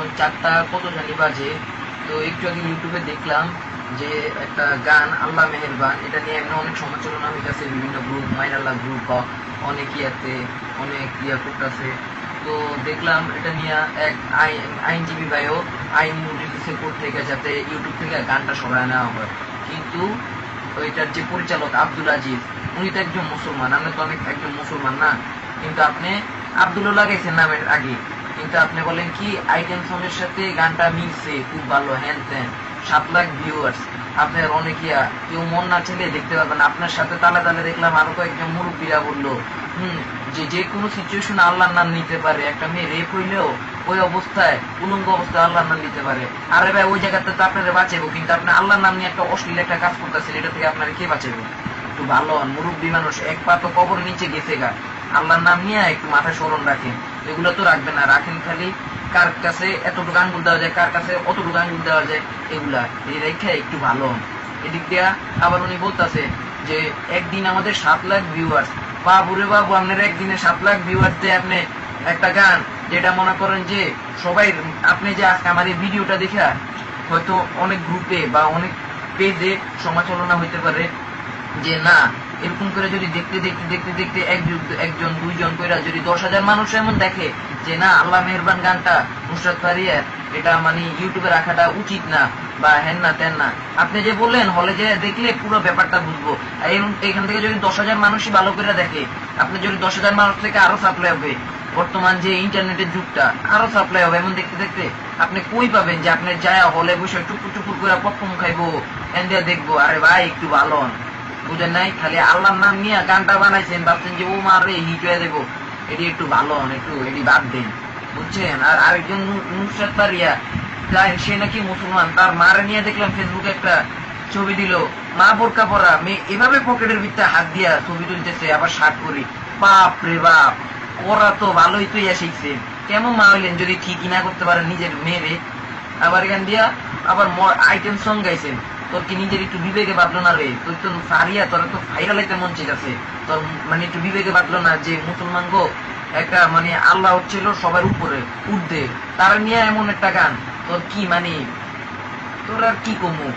এখন চারটা কত জানি বাজে? তো একটু আগে ইউটিউবে দেখলাম যে একটা গান আল্লাহ মেহেরবান, এটা নিয়ে এমনি অনেক সমালোচনা হইতেছে, বিভিন্ন গ্রুপ মাইনাল্লাহ গ্রুপ বা অনেক ইয়াতে অনেক ইয়া করতেছে। তো দেখলাম এটা নিয়ে এক আইন আইনজীবী ভাইও আইন রিলিজে করতে গেছে যাতে ইউটিউব থেকে গানটা সরায় নেওয়া হয়। কিন্তু ওইটার যে পরিচালক আব্দুল আজিজ, উনি তো একজন মুসলমান, আমরা তো অনেক একজন মুসলমান না। কিন্তু আপনি আব্দুল্লাহ লাগাইছেন নামের আগে। কিন্তু আপনি বলেন কি, আইটেম সঙ্গের সাথে গানটা মিলছে, খুব ভালো হ্যান ত্যান সাত লাখ ভিউয়ার্স আপনার অনেকিয়া কেউ মন না ছেলে দেখতে পারবেন আপনার সাথে তালে তালে দেখলাম আরও কয়েকজন মুরব্বীরা বলল, হুম, যে যে কোনো সিচুয়েশন আল্লাহর নাম নিতে পারে। একটা মেয়ে রেপ হইলেও ওই অবস্থায়, উলঙ্গ অবস্থায় আল্লাহর নাম নিতে পারে। আরে ভাই, ওই জায়গাতে তো আপনারা বাঁচাবো কিন্তু আপনি আল্লাহর নাম নিয়ে একটা অশ্লীল একটা কাজ করতেছেন, এটা থেকে আপনারা কে বাঁচাবো একটু ভালো হন মুরব্বী মানুষ, এক পা তো কবর নিচে গেছে গা। আল্লাহর নাম নিয়ে একটু মাথা স্মরণ রাখেন। এগুলো তো রাখবেন না, রাখেন খালি কার কাছে এতটুকু আঙ্গুল দেওয়া যায়, কার কাছে অতটুকু আঙ্গুল দেওয়া যায়, এগুলা। এই রেখে একটু ভালো। এদিক দিয়া আবার উনি বলতেছে যে, একদিন আমাদের সাত লাখ ভিউয়ার্স বাবুরে বাবু, আপনার একদিনে সাত লাখ ভিউয়ার্স দিয়ে আপনি একটা গান, যেটা মনে করেন যে সবাই, আপনি যে আজকে আমার এই ভিডিওটা দেখা, হয়তো অনেক গ্রুপে বা অনেক পেজে সমালোচনা হইতে পারে যে না, এরকম করে যদি দেখতে দেখতে দেখতে দেখতে একজন, দুইজন কইরা যদি দশ হাজার মানুষ এমন দেখে যে না, আল্লাহ মেহরবান গানটা নুসরাত ফারিয়ার, এটা মানে ইউটিউবে রাখাটা উচিত না বা হেন না তেন না। আপনি যে বললেন, হলে যে দেখলে পুরো ব্যাপারটা বুঝব। এখান থেকে যদি দশ হাজার মানুষই ভালো করে দেখে, আপনি যদি দশ হাজার মানুষ থেকে আরও সাপ্লাই হবে, বর্তমান যে ইন্টারনেটের যুগটা, আরও সাপ্লাই হবে এমন দেখতে দেখতে, আপনি কই পাবেন যে আপনি যায় হলে বসে টুকুর টুকুর করে পপকর্ন খাইবো এন দিয়ে দেখব, আরে ভাই, একটু ভালো বুঝেন নাই, খালি আল্লাহর নাম নিয়ে গানটা বানাইছেন, ভাবছেন যে, ও মারে হিট হয়ে দেবো। এটি একটু ভালো হন, একটু এটি বাদ দেন। বুঝছেন? আর আরেকজন নুসরাত সে নাকি মুসলমান, তার মারে নিয়ে দেখলাম ফেসবুকে একটা ছবি দিল, মা বোরকা পরা মেয়ে এভাবে পকেটের ভিতরে হাত দিয়া ছবি তুলতেছে, আবার শার্ট করি বাপ রে বাপ, ওরা তো ভালোই তো ইয়া শিখছে। কেমন মা হইলেন যদি ঠিকই না করতে পারেন নিজের মেয়েরে? আবার এখান দিয়া আবার আইটেম সং গাইছেন। তোর কি নিজের একটু বিবেকে বাঁধলো না রে? তুই তো সারিয়া, তোর তো ফাইরালে কেমন মন আছে তোর মানে একটু বিবেকে বাঁধলো না যে মুসলমান গো, একটা মানে আল্লাহ হচ্ছিল সবার উপরে উর্ধে তারা নিয়ে এমন একটা গান। তোর কি মানে? তোর আর কি কমু?